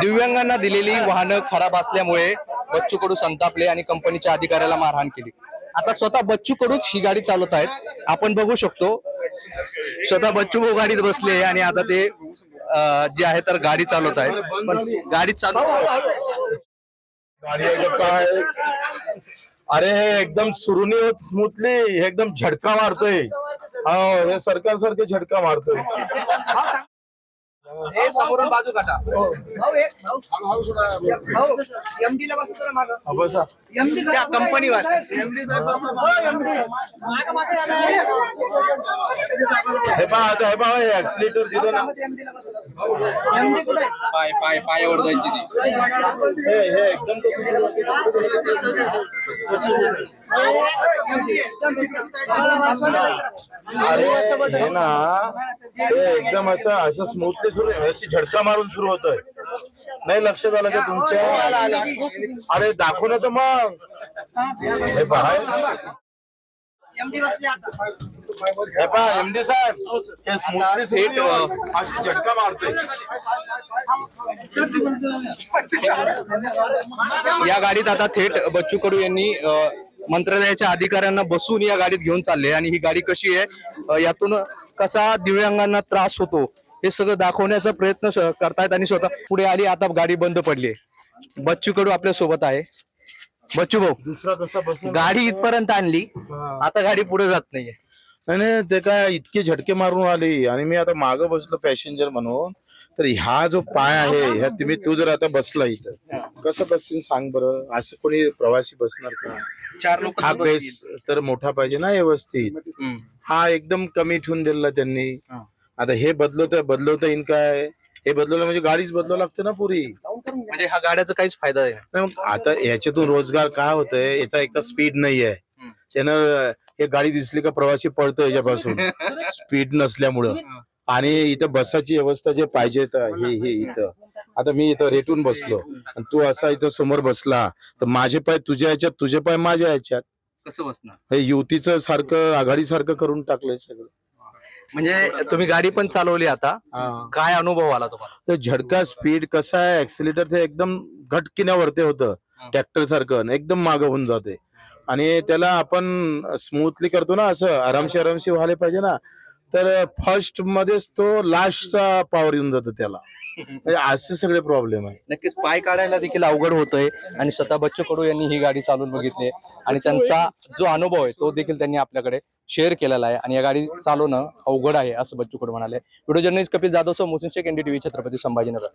दिव्यांगांना दिलेली वाहनं खराब असल्यामुळे बच्चू कडू संतापले आणि कंपनीच्या अधिकाऱ्याला मारहाण केली. आता स्वतः बच्चू कडूच ही गाडी चालवत आहेत. आपण बघू शकतो स्वतः बच्चू भाऊ गाडीत बसले आणि आता ते जे आहे तर गाडी चालवत आहेत. पण गाडी चालव गाडी काय अरे हे एकदम सुरुनी होत स्मूथली हे एकदम झटका मारतोय. हो हे सरकार सारखे झटका मारतोय. हे समोरून बाजू काटा हा, बसा. त्या कंपनीवर हे पहा आता हे पहा ऍक्सिलेटर दिलं ना पाय पाय पायावर जायची ती. हे हे एकदम कसं सुरू अरे हे ना हे एकदम असं असं स्मूथली सुरू अशी झटका मारून सुरू होतोय. नाही लक्षात आलं का तुमच्या? अरे दाखव ना तर मग. हे पहा. हे एमडी साहेब. हे स्मूथली थेट अशी झटका मारतोय. या गाडीत आता थेट बच्चू कडू यांनी मंत्रालयाच्या अधिकाऱ्यांना बसून या गाडीत घेऊन चालले आणि ही गाडी कशी आहे? यातून कसा दिव्यांगांना त्रास होतो? हे सगळं दाखवण्याचा प्रयत्न करतायत आणि स्वतः पुढे आली आता गाडी बंद पडली बच्चू कडू आपल्यासोबत आहे. बच्चू भाऊ दुसरा कसा बसून गाडी इथपर्यंत आणली. आता गाडी पुढे जात नाहीये. नाही नाही ते काय इतके झटके मारून आली. आणि मी आता मागं बसलो पॅसेंजर म्हणून. तर ह्या जो पाय आहे ह्या तुम्ही तू जर आता बसला इथं. कसं बसशील सांग बरं? असं कोणी प्रवासी बसणार का? चार लोक हा बेस तर मोठा पाहिजे ना व्यवस्थित. हा एकदम कमी ठेवून दिला त्यांनी. आता हे बदलवत बदलवता येईन काय? हे बदलवलं म्हणजे गाडीच बदलावं लागते ना पुरी. म्हणजे हा गाड्याचा काहीच फायदा आहे. नाही आता याच्यातून रोजगार काय होतंय? याचा एक तर स्पीड नाहीये. हम्म. त्यानं हे गाडी दिसली का प्रवासी पळतो याच्यापासून. स्पीड नसल्यामुळं. आणि इथं बसाची व्यवस्था जे पाहिजे हे हे इथं. आता मी इथं रेटून बसलो. आणि तू असा इथं समोर बसला तर माझे पाय तुझ्या याच्यात तुझे पाय माझ्या याच्यात कसं बसणार? हे युतीचं सारखं आघाडी सारखं करून टाकलंय सगळं. म्हणजे तुम्ही गाडी पण चालवली आता. काय अनुभव आला तुम्हाला? तर झडका स्पीड कसा आहे? ऍक्सिलेटर ते एकदम घटकिण्यावरती होतं. ट्रॅक्टर सारखं. आणि एकदम मागं होऊन जाते. आणि त्याला आपण स्मूथली करतो ना असं. आरामशी आरामशी व्हायला पाहिजे ना. तर फर्स्ट मध्येच तो लास्टचा पॉवर येऊन जातो त्याला. म्हणजे असे सगळे प्रॉब्लेम आहे. नक्कीच पाय काढायला देखील अवघड होतोय. आणि स्वतः बच्चू कडू यांनी ही गाडी चालवून बघितली. आहे. आणि त्यांचा जो अनुभव आहे तो देखील त्यांनी आपल्याकडे शेअर केलेला आहे आणि या गाडी चालवणं अवघड आहे असं बच्चू कडू म्हणाले. Video journalist Kapil Jadhav Mohsin Shaikh NDTV Chhatrapati Sambhajinagar.